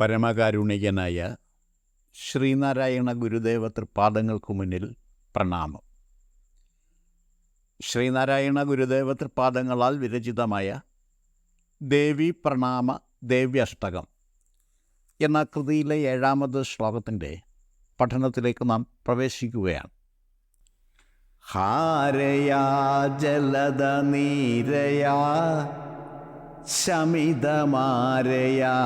പരമകാരുണികനായ ശ്രീനാരായണ ഗുരുദേവ തൃപ്പാദങ്ങൾക്ക് മുന്നിൽ പ്രണാമം. ശ്രീനാരായണ ഗുരുദേവ തൃപ്പാദങ്ങളാൽ വിരചിതമായ ദേവി പ്രണാമ ദേവ്യഷ്ടകം എന്ന കൃതിയിലെ ഏഴാമത് ശ്ലോകത്തിന്റെ പഠനത്തിലേക്ക് നാം പ്രവേശിക്കുകയാണ്. ഹാരയാ ജലദ നീരയാ ശമിതമാരയാ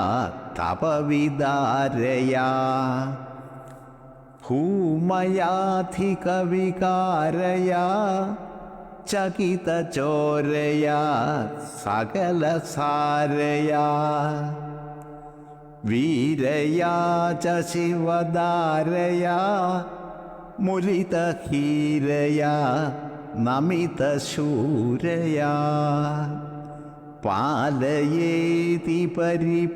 തപവിദാരയാ ഭൂമയാധികവികാരയാ ചകിതചോരയാ സകലസാരയാ. വീരയാ ച ശിവദാരയാ മുലിതഹീരയാ നമിതശൂരയാ. പാലയേതി പരിപാലയേതി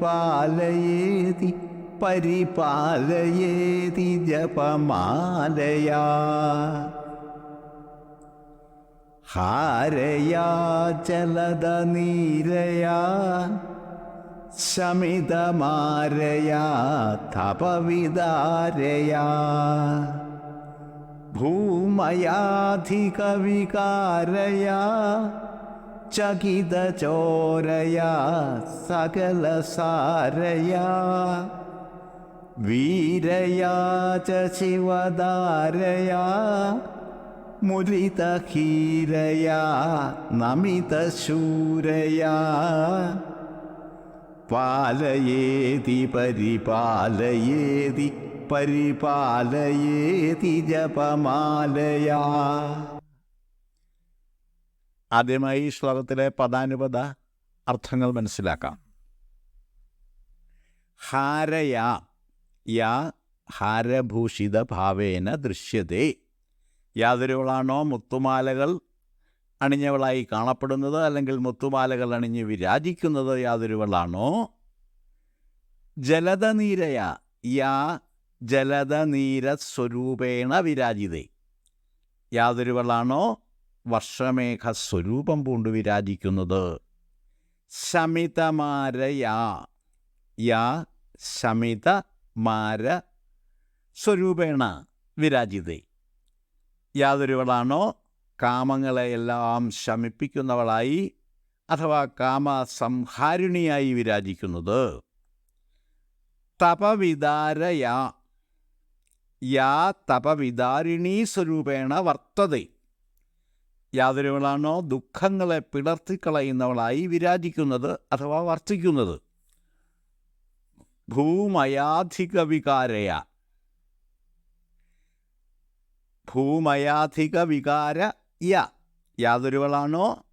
പരിപാലയേതി ജപമാലയാ ഹാരയാ ചലദ നീരയാ ശമിതമാരയാ തപവിദാരയാ ഭൂമയാധികവികാരയാ ചകിതചോരയാ സകലസാരയാ വീരയാ ച ശിവദാരയാ മുരിതഹീരയാ നമിതശൂരയാ പാലയേതി പരിപാലയേതി പരിപാലയേതി ജപമാലയാ. ആദ്യമായി ഈ ശ്ലോകത്തിലെ പദാനുപത അർത്ഥങ്ങൾ മനസ്സിലാക്കാം. ഹാരയാ യാ ഹാരഭൂഷിത ഭാവേന ദൃശ്യതേ. യാതൊരുവളാണോ മുത്തുമാലകൾ അണിഞ്ഞവളായി കാണപ്പെടുന്നത് അല്ലെങ്കിൽ മുത്തുമാലകൾ അണിഞ്ഞ് വിരാജിക്കുന്നത് യാതൊരുവളാണോ? ജലതനീരയ യാ ജലതനീരസ്വരൂപേണ വിരാജിതേ. യാതൊരുവളാണോ വർഷമേഘ സ്വരൂപം പൂണ്ട് വിരാജിക്കുന്നത്. ശമിതമാരയാ യാ. ശമിതമാര സ്വരൂപേണ വിരാജിതേ. യാതൊരുവളാണോ? കാമങ്ങളെയെല്ലാം ശമിപ്പിക്കുന്നവളായി അഥവാ കാമസംഹാരിണിയായി വിരാജിക്കുന്നത്. തപവിദാരയാ യാ. തപവിദാരിണീ സ്വരൂപേണ വർത്തതേ. യാതൊരുവളാണോ ദുഃഖങ്ങളെ പിളർത്തിക്കളയുന്നവളായി വിരാജിക്കുന്നത് അഥവാ വർത്തിക്കുന്നത്? ഭൂമയാധിക വികാരയ ഭൂമയാധിക വികാര യ യാതൊരുവളാണോ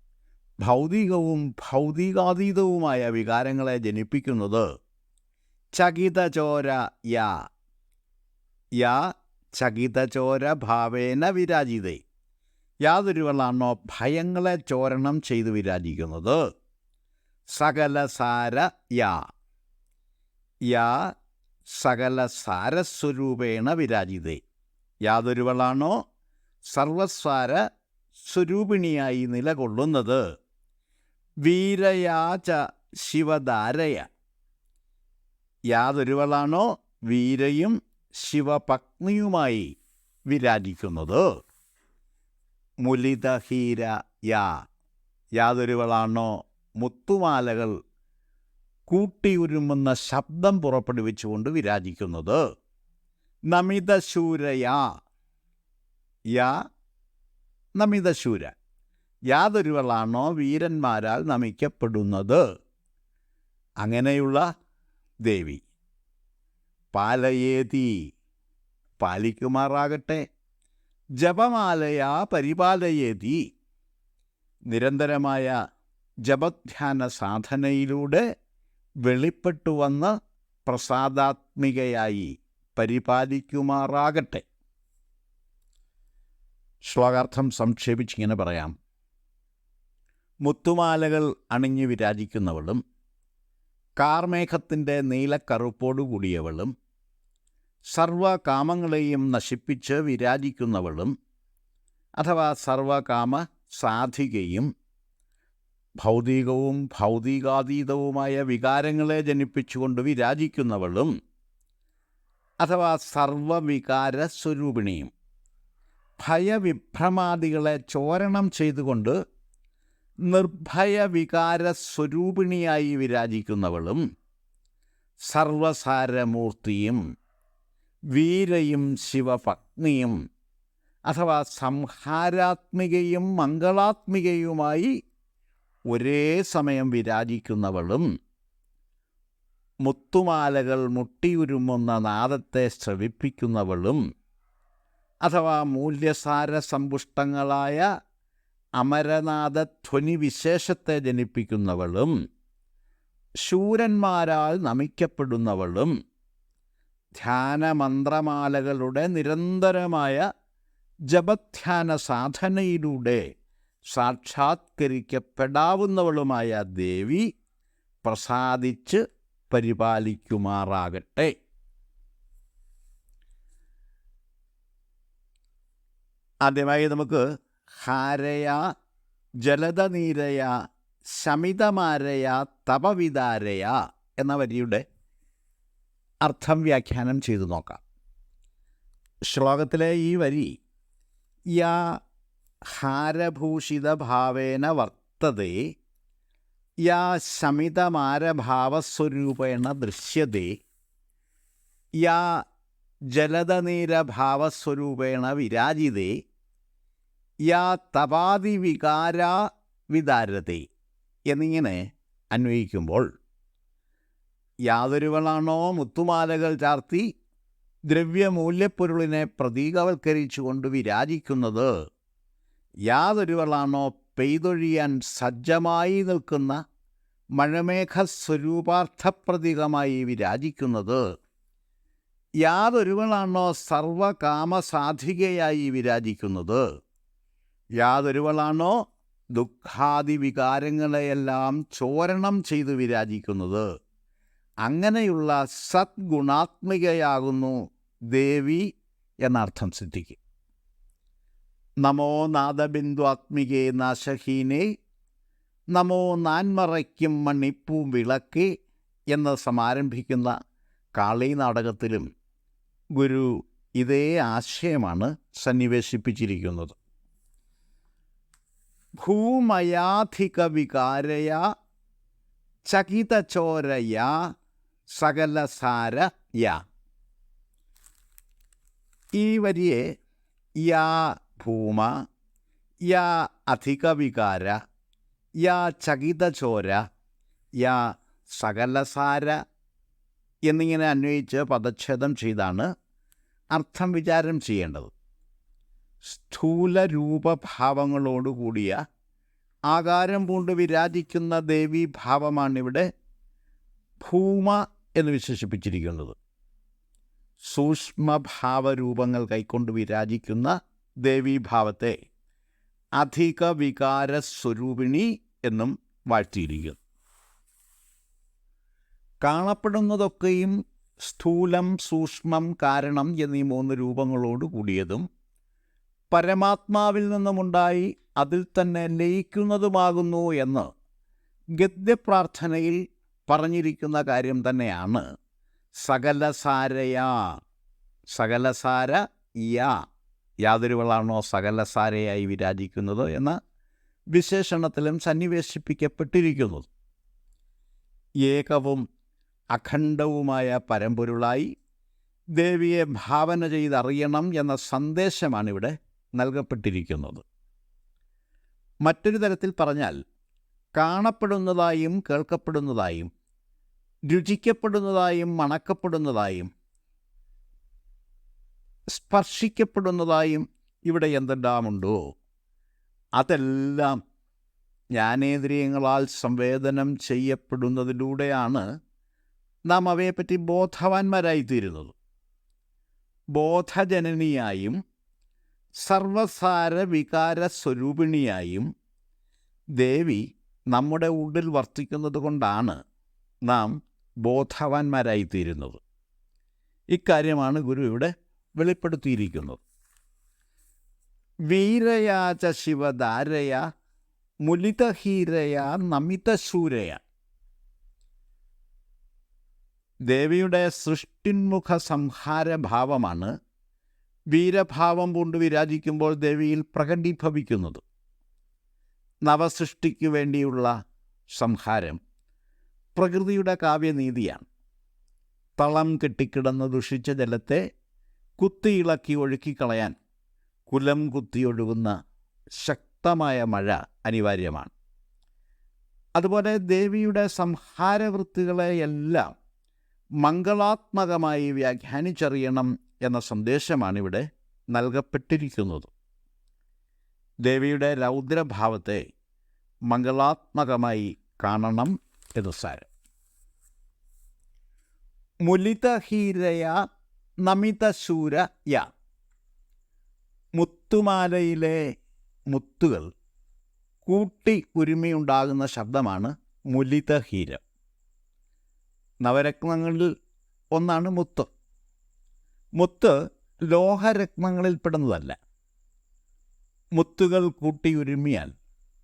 ഭൗതികവും ഭൗതികാതീതവുമായ വികാരങ്ങളെ ജനിപ്പിക്കുന്നത്? ചകിതചോര യാ യാ ചകിതചോര ഭാവേന വിരാജിതേ. യാതൊരുവളാണോ ഭയങ്ങളെ ചോരണം ചെയ്തു വിരാജിക്കുന്നത്? സകലസാര യാ. യാ സകല സാരസ്വരൂപേണ വിരാജിതേ. യാതൊരുവളാണോ സർവസ്വാര സ്വരൂപിണിയായി നിലകൊള്ളുന്നത്? വീരയാച ശിവധാരയ. യാതൊരുവളാണോ വീരയും ശിവപത്നിയുമായി വിരാജിക്കുന്നത്? മുലിതഹീര യാ. യാതൊരുവളാണോ മുത്തുമാലകൾ കൂട്ടിയുരുമുന്ന ശബ്ദം പുറപ്പെടുവിച്ചുകൊണ്ട് വിരാജിക്കുന്നത്? നമിതശൂരയാ യാ. നമിതശൂര. യാതൊരുവളാണോ വീരന്മാരാൽ നമിക്കപ്പെടുന്നത്? അങ്ങനെയുള്ള ദേവി. പാലയേതി. പാലിക്കുമാറാകട്ടെ. ജപമാലയാ പരിപാലയതി. നിരന്തരമായ ജപധ്യാന സാധനയിലൂടെ വെളിപ്പെട്ടു വന്ന് പ്രസാദാത്മികയായി പരിപാലിക്കുമാറാകട്ടെ. ശ്ലോകാർത്ഥം സംക്ഷേപിച്ചിങ്ങനെ പറയാം. മുത്തുമാലകൾ അണിഞ്ഞു വിരാജിക്കുന്നവളും കാർമേഘത്തിന്റെ നീലക്കറുപ്പോടുകൂടിയവളും സർവകാമങ്ങളെയും നശിപ്പിച്ച് വിരാജിക്കുന്നവളും അഥവാ സർവകാമ സാധികയും ഭൗതികവും ഭൗതികാതീതവുമായ വികാരങ്ങളെ ജനിപ്പിച്ചുകൊണ്ട് വിരാജിക്കുന്നവളും അഥവാ സർവവികാര സ്വരൂപിണിയും ഭയവിഭ്രമാദികളെ ചോരണം ചെയ്തുകൊണ്ട് നിർഭയ വികാര സ്വരൂപിണിയായി വിരാജിക്കുന്നവളും സർവസാരമൂർത്തിയും വീരയും ശിവപത്നിയും അഥവാ സംഹാരാത്മികയും മംഗളാത്മികയുമായി ഒരേ സമയം വിരാജിക്കുന്നവളും മുത്തുമാലകൾ മുട്ടിയുരുമുന്ന നാദത്തെ ശ്രവിപ്പിക്കുന്നവളും അഥവാ മൂല്യസാര സമ്പുഷ്ടങ്ങളായ അമരനാഥധ്വനി വിശേഷത്തെ ജനിപ്പിക്കുന്നവളും ശൂരന്മാരാൽ നമിക്കപ്പെടുന്നവളും ധ്യാനമന്ത്രമാലകളുടെ നിരന്തരമായ ജപധ്യാന സാധനയിലൂടെ സാക്ഷാത്കരിക്കപ്പെടാവുന്നവളുമായ ദേവി പ്രസാദിച്ച് പരിപാലിക്കുമാറാകട്ടെ. ആദ്യമായി നമുക്ക് ഹാരയ ജലതനീരയ ശമിതമാരയ തപവിതാരയ എന്ന വരിയുടെ അർത്ഥം വ്യാഖ്യാനം ചെയ്തു നോക്കാം. ശ്ലോകത്തിലെ ഈ വരി യാ ഹാരഭൂഷിതഭാവേന വർത്തതേ യാ ശമിതമാരഭാവസ്വരൂപേണ ദൃശ്യതേ യാ ജലതനീരഭാവസ്വരൂപേണ വിരാജിതേ യാ തപാതിവികാരാ വിദാരതേ എന്നിങ്ങനെ അന്വയിക്കുമ്പോൾ യാതൊരുവളാണോ മുത്തുമാലകൾ ചാർത്തി ദ്രവ്യമൂല്യപ്പൊരുളിനെ പ്രതീകവൽക്കരിച്ചുകൊണ്ട് വിരാജിക്കുന്നത്? യാതൊരുവളാണോ പെയ്തൊഴിയാൻ സജ്ജമായി നിൽക്കുന്ന മഴമേഘ മഴമേഘസ്വരൂപാർത്ഥപ്രതീകമായി വിരാജിക്കുന്നത്? യാതൊരുവളാണോ സർവകാമസാധികയായി വിരാജിക്കുന്നത്? യാതൊരുവളാണോ ദുഃഖാദി വികാരങ്ങളെയെല്ലാം ചോരണം ചെയ്തു വിരാജിക്കുന്നത്? അങ്ങനെയുള്ള സദ്ഗുണാത്മികയാകുന്നു ദേവി എന്നർത്ഥം സിദ്ധിക്കും. നമോ നാദബിന്ദു ആത്മികേ നാശഹീനേ നമോ നാൻമറയ്ക്കും മണിപ്പൂ വിളക്ക് എന്ന് സമാരംഭിക്കുന്ന കാളി നാടകത്തിലും ഗുരു ഇതേ ആശയമാണ് സന്നിവേശിപ്പിച്ചിരിക്കുന്നത്. ഭൂമയാധിക വികാരയ ചകിതചോരയ സകലസാര യാ. ഈ വരിയെ യാ ഭൂമ യാ അധിക വികാര യാ ചകിതചോര യാ സകലസാര എന്നിങ്ങനെ അന്വയിച്ച് പദച്ഛേദം ചെയ്താണ് അർത്ഥം വിചാരം ചെയ്യേണ്ടത്. സ്ഥൂല രൂപഭാവങ്ങളോടുകൂടിയ ആകാരം പൂണ്ട് വിരാജിക്കുന്ന ദേവീഭാവമാണിവിടെ ഭൂമ എന്ന് വിശേഷിപ്പിച്ചിരിക്കുന്നത്. സൂക്ഷ്മഭാവരൂപങ്ങൾ കൈക്കൊണ്ട് വിരാജിക്കുന്ന ദേവീഭാവത്തെ അധിക വികാര സ്വരൂപിണി എന്നും വാഴ്ത്തിയിരിക്കുന്നു. കാണപ്പെടുന്നതൊക്കെയും സ്ഥൂലം സൂക്ഷ്മം കാരണം എന്നീ മൂന്ന് രൂപങ്ങളോട് കൂടിയതും പരമാത്മാവിൽ നിന്നുമുണ്ടായി അതിൽ തന്നെ ലയിക്കുന്നതുമാകുന്നു എന്ന് ഗദ്യപ്രാർത്ഥനയിൽ പറഞ്ഞിരിക്കുന്ന കാര്യം തന്നെയാണ്. സകലസാരയാ സകലസാര യാ യാതൊരുവളാണോ സകലസാരയായി വിരാജിക്കുന്നത് എന്ന വിശേഷണത്തിലും സന്നിവേശിപ്പിക്കപ്പെട്ടിരിക്കുന്നത് ഏകവും അഖണ്ഡവുമായ പരമ്പൊരുളായി ദേവിയെ ഭാവന ചെയ്തറിയണം എന്ന സന്ദേശമാണിവിടെ നൽകപ്പെട്ടിരിക്കുന്നത്. മറ്റൊരു തരത്തിൽ പറഞ്ഞാൽ കാണപ്പെടുന്നതായും കേൾക്കപ്പെടുന്നതായും രുചിക്കപ്പെടുന്നതായും മണക്കപ്പെടുന്നതായും സ്പർശിക്കപ്പെടുന്നതായും ഇവിടെ എന്തെല്ലാമുണ്ടോ? അതെല്ലാം ജ്ഞാനേന്ദ്രിയങ്ങളാൽ സംവേദനം ചെയ്യപ്പെടുന്നതിലൂടെയാണ് നാം അവയെപ്പറ്റി ബോധവാന്മാരായിത്തീരുന്നത്. ബോധജനനിയായും സർവസാര വികാര സ്വരൂപിണിയായും ദേവി നമ്മുടെ ഉള്ളിൽ വർത്തിക്കുന്നത് കൊണ്ടാണ് നാം ബോധവാന്മാരായിത്തീരുന്നത്. ഇക്കാര്യമാണ് ഗുരു ഇവിടെ വെളിപ്പെടുത്തിയിരിക്കുന്നത്. വീരയാച ശിവധാരയ മുലിതഹീരയ നമിതശൂരയ. ദേവിയുടെ സൃഷ്ടിന്മുഖ സംഹാരഭാവമാണ് വീരഭാവം കൊണ്ട് വിരാജിക്കുമ്പോൾ ദേവിയിൽ പ്രകടീഭവിക്കുന്നത്. നവസൃഷ്ടിക്കു വേണ്ടിയുള്ള സംഹാരം. പ്രകൃതിയുടെ കാവ്യനീതിയാണ്. തളം കെട്ടിക്കിടന്ന് ദുഷിച്ച ജലത്തെ കുത്തിയിളക്കി ഒഴുക്കിക്കളയാൻ കുലം കുത്തിയൊഴുകുന്ന ശക്തമായ മഴ അനിവാര്യമാണ്. അതുപോലെ ദേവിയുടെ സംഹാരവൃത്തികളെയെല്ലാം മംഗളാത്മകമായി വ്യാഖ്യാനിച്ചറിയണം എന്ന സന്ദേശമാണിവിടെ നൽകപ്പെട്ടിരിക്കുന്നത്. ദേവിയുടെ രൗദ്രഭാവത്തെ മംഗളാത്മകമായി കാണണം എന്ന് സാരം നമിത നമിതശൂര യ. മുത്തുമാലയിലെ മുത്തുകൾ കൂട്ടി ഉരുമിയുണ്ടാകുന്ന ശബ്ദമാണ് മുലിത ഹീരം. നവരത്നങ്ങളിൽ ഒന്നാണ് മുത്ത്. മുത്ത് ലോഹരത്നങ്ങളിൽപ്പെടുന്നതല്ല മുത്തുകൾ കൂട്ടിയുരുമിയാൽ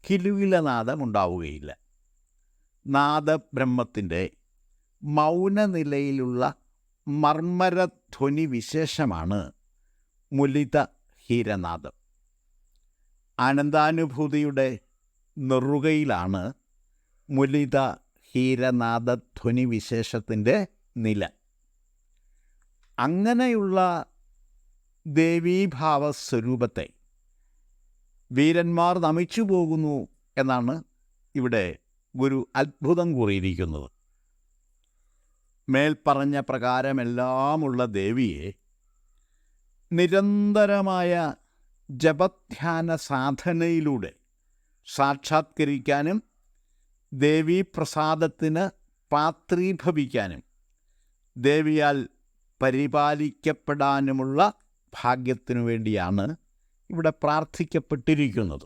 കിലുവിലനാദം കിലുവില നാദം ഉണ്ടാവുകയില്ല. നാദബ്രഹ്മത്തിന്റെ മൗനനിലയിലുള്ള മർമ്മരധ്വനി വിശേഷമാണ് മുലിത ഹീരനാദം. ആനന്ദാനുഭൂതിയുടെ നെറുകയിലാണ് മുലിത ഹീരനാദധ്വനി വിശേഷത്തിന്റെ നില. അങ്ങനെയുള്ള ദേവീഭാവ സ്വരൂപത്തെ വീരന്മാർ നമിച്ചു പോകുന്നു എന്നാണ് ഇവിടെ ഗുരു അത്ഭുതം കൂറിയിരിക്കുന്നത്. മേൽപ്പറഞ്ഞ പ്രകാരമെല്ലാമുള്ള ദേവിയെ നിരന്തരമായ ജപധ്യാന സാധനയിലൂടെ സാക്ഷാത്കരിക്കാനും ദേവീപ്രസാദത്തിന് പാത്രീഭവിക്കാനും ദേവിയാൽ പരിപാലിക്കപ്പെടാനുമുള്ള ഭാഗ്യത്തിനു വേണ്ടിയാണ് ഇവിടെ പ്രാർത്ഥിക്കപ്പെട്ടിരിക്കുന്നത്.